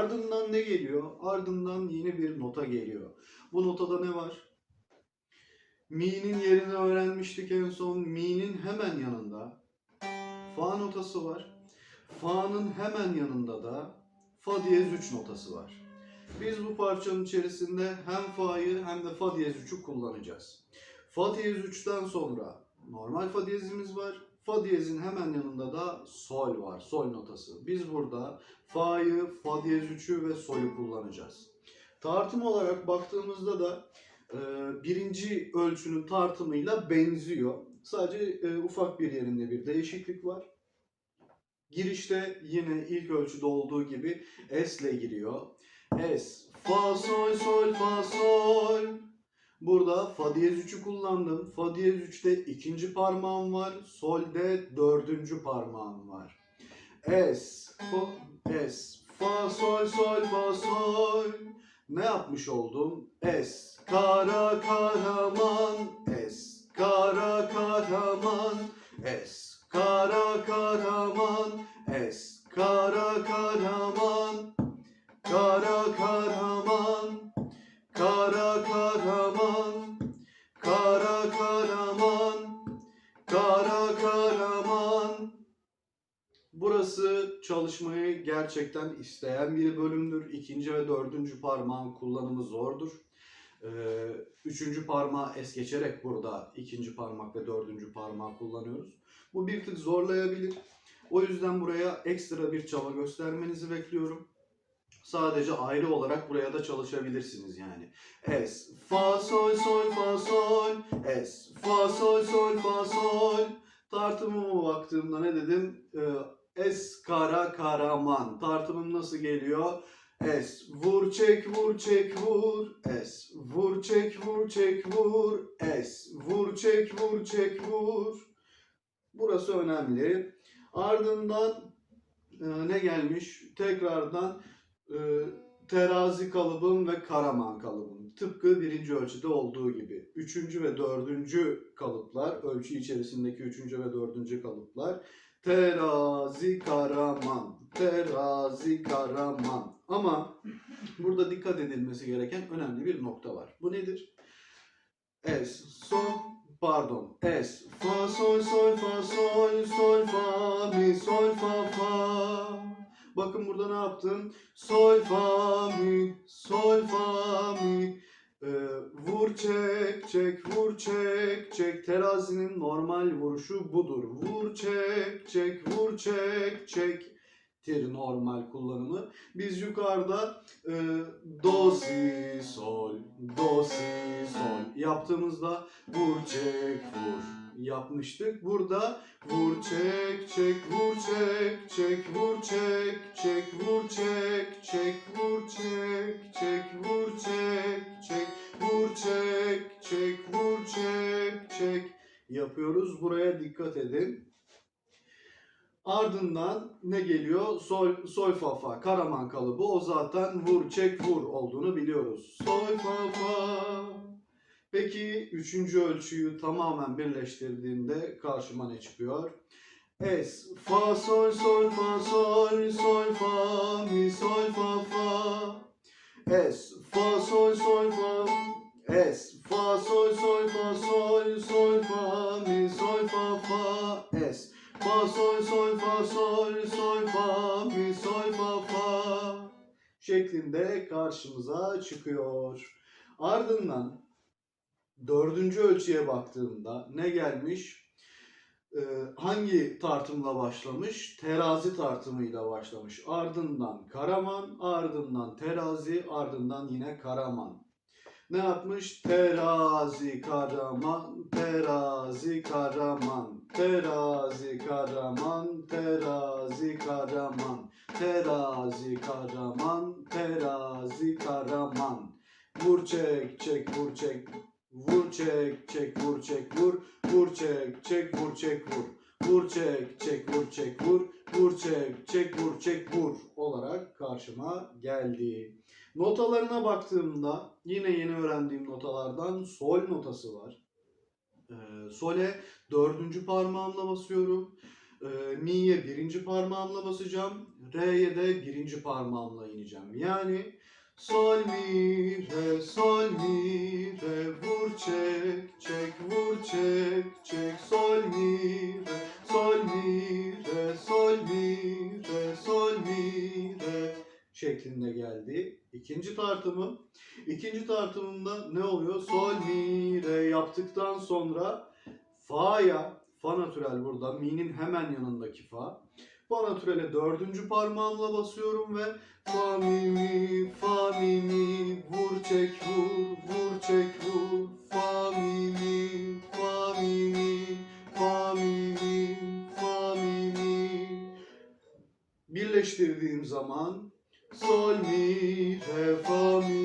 Ardından ne geliyor? Ardından yeni bir nota geliyor. Bu notada ne var? Mi'nin yerini öğrenmiştik en son. Mi'nin hemen yanında fa notası var. Fa'nın hemen yanında da fa diyez 3 notası var. Biz bu parçanın içerisinde hem fa'yı hem de fa diyez 3'ü kullanacağız. Fa diyez 3'ten sonra normal fa diyezimiz var. Fa diyezin hemen yanında da sol var. Sol notası. Biz burada fa'yı, fa diyez 3'ü ve sol'ü kullanacağız. Tartım olarak baktığımızda da e, birinci ölçünün tartımıyla benziyor. Sadece e, ufak bir yerinde bir değişiklik var. Girişte yine ilk ölçüde olduğu gibi S ile giriyor. S, fa, sol, sol, fa, sol. Burada fa diyez 3'ü kullandım. Fa diyez 3'te ikinci parmağım var. Sol'de dördüncü parmağım var. S, fa, S, fa, sol, sol, fa, sol. Ne yapmış oldum? S, kara kahraman. S, kara kahraman. S, kara kahraman. S, kara kahraman. Kara kahraman. Kara kahraman, kara kahraman, kara kahraman. Burası çalışmayı gerçekten isteyen bir bölümdür. İkinci ve dördüncü parmağın kullanımı zordur. Ee, üçüncü parmağı es geçerek burada ikinci parmak ve dördüncü parmağı kullanıyoruz. Bu bir tık zorlayabilir. O yüzden buraya ekstra bir çaba göstermenizi bekliyorum. Sadece ayrı olarak buraya da çalışabilirsiniz yani. Es, fa, sol, sol, fa, sol. Es, fa, sol, sol, fa, sol. Tartımıma baktığımda ne dedim? Ee, es, kara, karaman. Tartımım nasıl geliyor? Es, vur, çek, vur, çek, vur. Es, vur, çek, vur, çek, vur. Es, vur, çek, vur, çek, vur. Burası önemli. Ardından e, ne gelmiş? Tekrardan e, terazi kalıbım ve karaman kalıbım. Tıpkı birinci ölçüde olduğu gibi. Üçüncü ve dördüncü kalıplar, ölçü içerisindeki üçüncü ve dördüncü kalıplar. Terazi karaman, terazi karaman. Ama burada dikkat edilmesi gereken önemli bir nokta var. Bu nedir? Es, sol, pardon. Es, fa, sol, sol, fa, sol, sol, fa, mi, sol, fa, fa. Bakın burada ne yaptım? Sol fa mi, sol fa mi. Ee, vur çek çek vur çek çek terazinin normal vuruşu budur. Vur çek çek vur çek çek tir normal kullanımı. Biz yukarıda e, do si sol do si sol yaptığımızda vur çek vur yapmıştık. Burada vur çek çek vur çek çek vur çek çek vur çek çek vur çek çek vur çek çek vur çek çek vur çek çek yapıyoruz. Buraya dikkat edin. Ardından ne geliyor? Sol, sol fa fa. Karaman kalıbı. O zaten vur çek vur olduğunu biliyoruz. Sol fa fa. Peki üçüncü ölçüyü tamamen birleştirdiğimde karşıma ne çıkıyor? Es, fa, sol, sol, fa, sol, sol, fa, mi, sol, fa, fa. Es, fa, sol, sol, fa, es, fa, sol, sol, fa, sol, sol, fa, mi, sol, fa, fa. Es, fa, sol, sol, fa, sol, sol, fa, mi, sol, fa, fa. Şeklinde karşımıza çıkıyor. Ardından dördüncü ölçüye baktığımda ne gelmiş? Ee, hangi tartımla başlamış? Terazi tartımıyla başlamış. Ardından Karaman, ardından terazi, ardından yine Karaman. Ne yapmış? Terazi, Karaman, terazi, Karaman, terazi, Karaman, terazi, Karaman, terazi, Karaman, terazi, Karaman. Vur çek, çek, vur çek, Vur çek çek vur çek vur vur çek çek vur çek vur vur çek çek vur çek vur vur çek çek vur çek vur olarak karşıma geldi. Notalarına baktığımda yine yeni öğrendiğim notalardan sol notası var. Ee, sole dördüncü parmağımla basıyorum. Ee, mi'ye birinci parmağımla basacağım. Re'ye de birinci parmağımla ineceğim. Yani sol mi re sol mi re vur çek çek vur çek çek sol mi re sol mi re sol mi re sol mi re şeklinde geldi. İkinci tartımı. İkinci tartımında ne oluyor? Sol mi re yaptıktan sonra fa'ya fa natürel burada mi'nin hemen yanındaki fa. Fa natürele dördüncü parmağımla basıyorum ve fa mi mi fa mi mi vur çek vur vur çek vur. Fa mi mi fa mi mi fa mi mi fa mi mi. Birleştirdiğim zaman sol mi re fa mi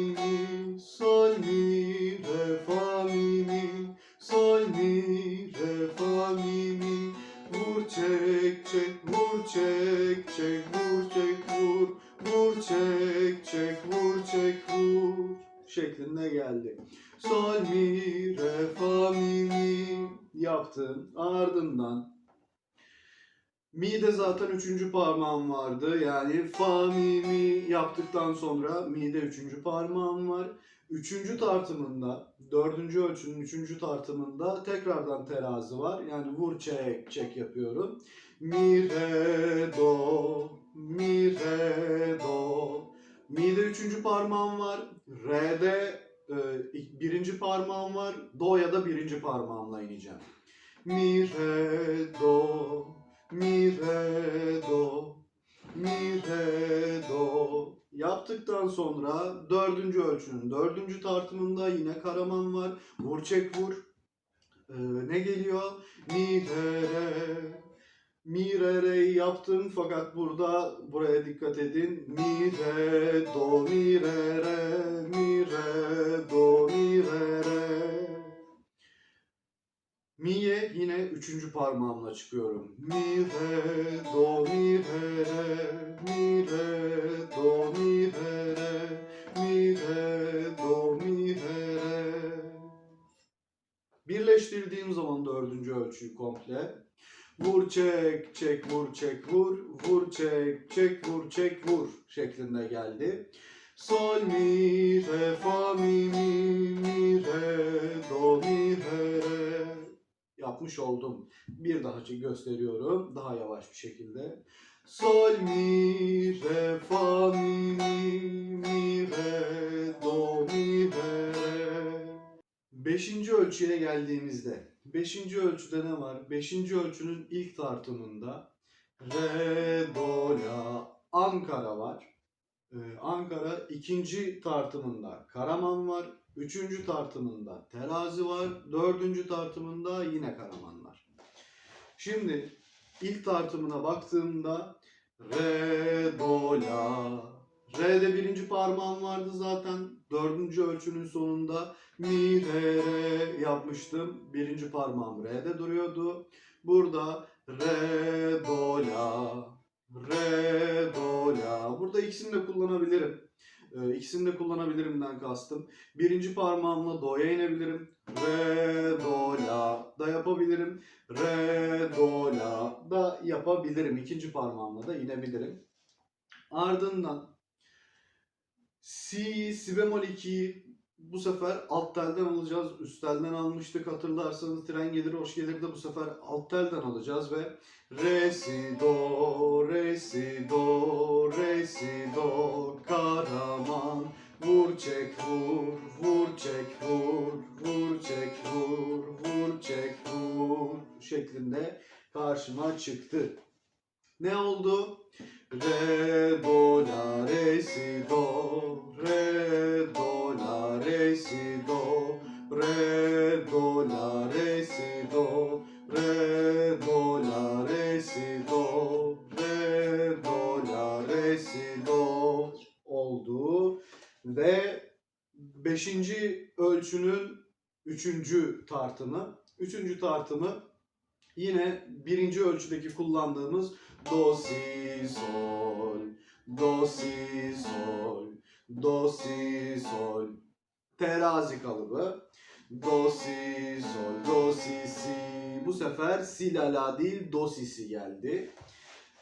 Sol mi re fa mi mi yaptım ardından Mi'de zaten üçüncü parmağım vardı. Yani fa mi mi yaptıktan sonra mi'de üçüncü parmağım var. Üçüncü tartımında, dördüncü ölçünün üçüncü tartımında tekrardan terazi var. Yani vur çek çek yapıyorum. Mi re do, mi re do. Mi'de üçüncü parmağım var. Re'de birinci parmağım var. Do'ya da birinci parmağımla ineceğim. Mi re do, mi re do, mi re do. Yaptıktan sonra dördüncü ölçünün dördüncü tartımında yine karaman var. Vur çek vur. Ee, ne geliyor? Mi re re. Mi re re'yi yaptım fakat burada buraya dikkat edin. Mi re do mi re re Mi'ye yine üçüncü parmağımla çıkıyorum. Mi re do mi re re mi re do mi re re mi re do mi re re. Birleştirdiğim zaman dördüncü ölçüyü komple. Vur çek çek vur çek vur vur çek çek vur çek vur şeklinde geldi. Sol mi re fa mi mi mi re do mi re re yapmış oldum. Bir daha gösteriyorum daha yavaş bir şekilde. Sol mi re fa mi mi mi re do mi re re. Beşinci ölçüye geldiğimizde, beşinci ölçüde ne var? Beşinci ölçünün ilk tartımında re, do, la, Ankara var. Ee, Ankara ikinci tartımında Karaman var. Üçüncü tartımında Terazi var. Dördüncü tartımında yine Karaman var. Şimdi ilk tartımına baktığımda re, do, la. Re'de birinci parmağım vardı zaten. Dördüncü ölçünün sonunda mi, re, re yapmıştım. Birinci parmağım Re'de duruyordu. Burada re, do, la. Re, do, la. Burada ikisini de kullanabilirim. Ee, ikisini de kullanabilirimden kastım. Birinci parmağımla do'ya inebilirim. Re, do, la da yapabilirim. Re, do, la da yapabilirim. İkinci parmağımla da inebilirim. Ardından si, si bemol 2'yi bu sefer alt telden alacağız. Üst telden almıştık hatırlarsanız tren gelir hoş gelir de bu sefer alt telden alacağız ve re si do re si do re si do karaman vur çek vur vur çek vur vur çek vur vur çek vur şeklinde karşıma çıktı. Ne oldu? Re do la re si oldu. Ve beşinci ölçünün üçüncü tartımı. Üçüncü tartımı yine birinci ölçüdeki kullandığımız do si sol do si sol do si sol terazi kalıbı Do si sol do si si. Bu sefer si la la değil do si si geldi.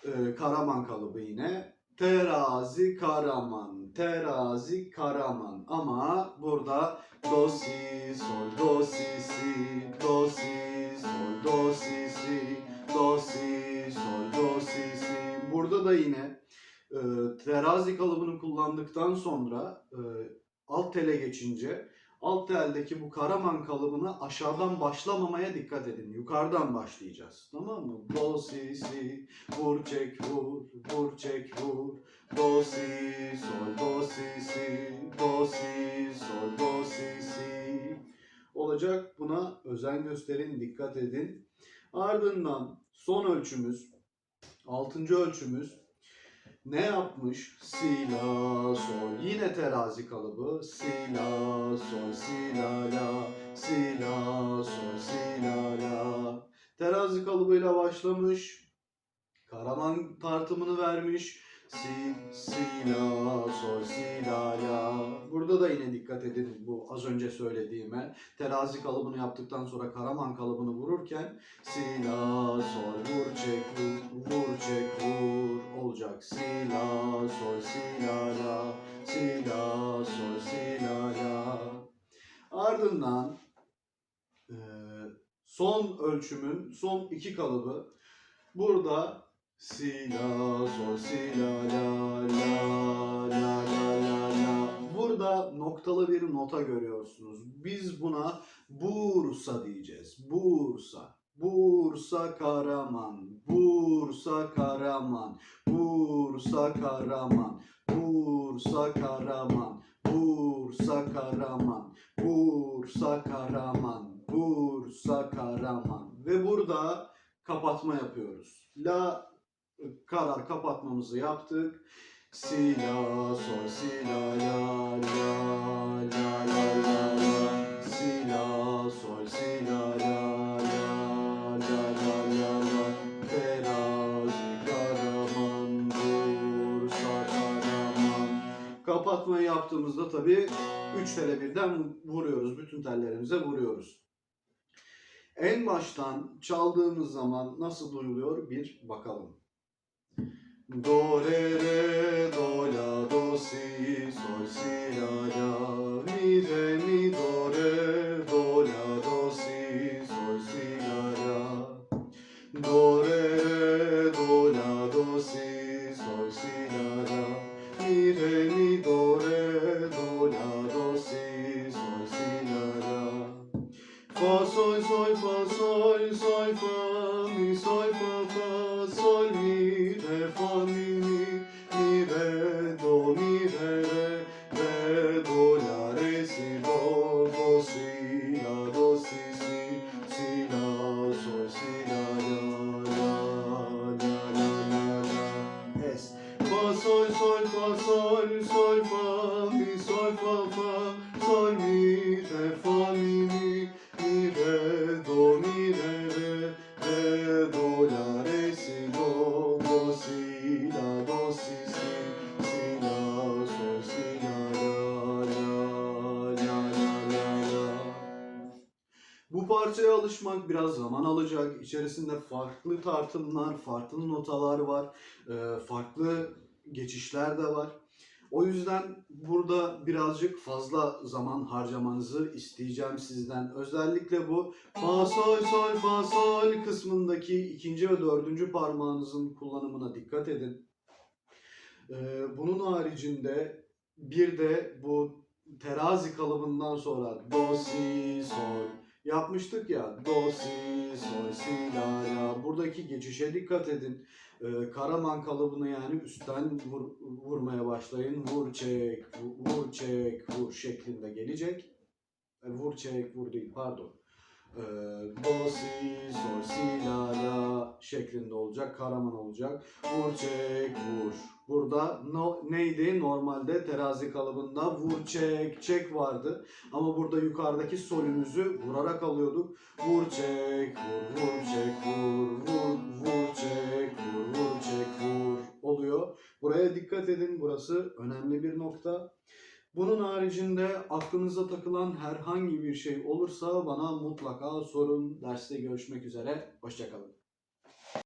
Ee, Karaman kalıbı yine. Terazi Karaman, terazi Karaman. Ama burada do si sol do si si, do si sol do si si, do si sol do si si. Burada da yine e, terazi kalıbını kullandıktan sonra e, alt tele geçince alt teldeki bu Karaman kalıbını aşağıdan başlamamaya dikkat edin. Yukarıdan başlayacağız. Tamam mı? Do si si, vur çek vur, vur çek vur. Do si sol do si si, do si sol do si si. Olacak buna özen gösterin, dikkat edin. Ardından son ölçümüz, altıncı ölçümüz ne yapmış? Si la sol. Yine terazi kalıbı. Si la sol si la la. Si la sol si la la. Terazi kalıbıyla başlamış. Karaman tartımını vermiş. Si, si, la, sol, si, la, la. Burada da yine dikkat edin bu az önce söylediğime. Terazi kalıbını yaptıktan sonra Karaman kalıbını vururken si, la, sol, vur, çek, vur, vur, çek, vur olacak. Si, la, sol, si, la, la. Si, la, sol, si, la, la. Ardından eee, son ölçümün son iki kalıbı burada Si la sol si la la la la la la la. Burada noktalı bir nota görüyorsunuz. Biz buna Bursa diyeceğiz. Bursa. Bursa Karaman. Bursa Karaman. Bursa Karaman. Bursa Karaman. Bursa Karaman. Bursa Karaman. Bursa Karaman. Ve burada kapatma yapıyoruz. La karar kapatmamızı yaptık. Si la sol si la la la la la la. La si la sol si la la la la la la. La terazi karaman bursa karaman. Kapatmayı yaptığımızda tabii 3 tele birden vuruyoruz. Bütün tellerimize vuruyoruz. En baştan çaldığımız zaman nasıl duyuluyor? Bir bakalım Do re re do la do si sol si la la. Mi re mi do si parçaya alışmak biraz zaman alacak. İçerisinde farklı tartımlar, farklı notalar var, e, farklı geçişler de var. O yüzden burada birazcık fazla zaman harcamanızı isteyeceğim sizden. Özellikle bu fa sol sol fa sol kısmındaki ikinci ve dördüncü parmağınızın kullanımına dikkat edin. Ee, bunun haricinde bir de bu terazi kalıbından sonra do si sol yapmıştık ya do si sol si la la buradaki geçişe dikkat edin. Ee, Karaman kalıbını yani üstten vur- vurmaya başlayın. Vur çek, vu- vur çek, vur şeklinde gelecek. E, Vur çek, vur değil pardon. Ee, do si sol si la la şeklinde olacak. Karaman olacak. Vur çek, vur. Burada no, neydi? Normalde terazi kalıbında vur çek, çek vardı. Ama burada yukarıdaki solümüzü vurarak alıyorduk. Vur çek, vur, vur çek, vur, vur, vur çek, vur, vur çek, vur oluyor. Buraya dikkat edin. Burası önemli bir nokta. Bunun haricinde aklınıza takılan herhangi bir şey olursa bana mutlaka sorun. Derste görüşmek üzere. Hoşçakalın.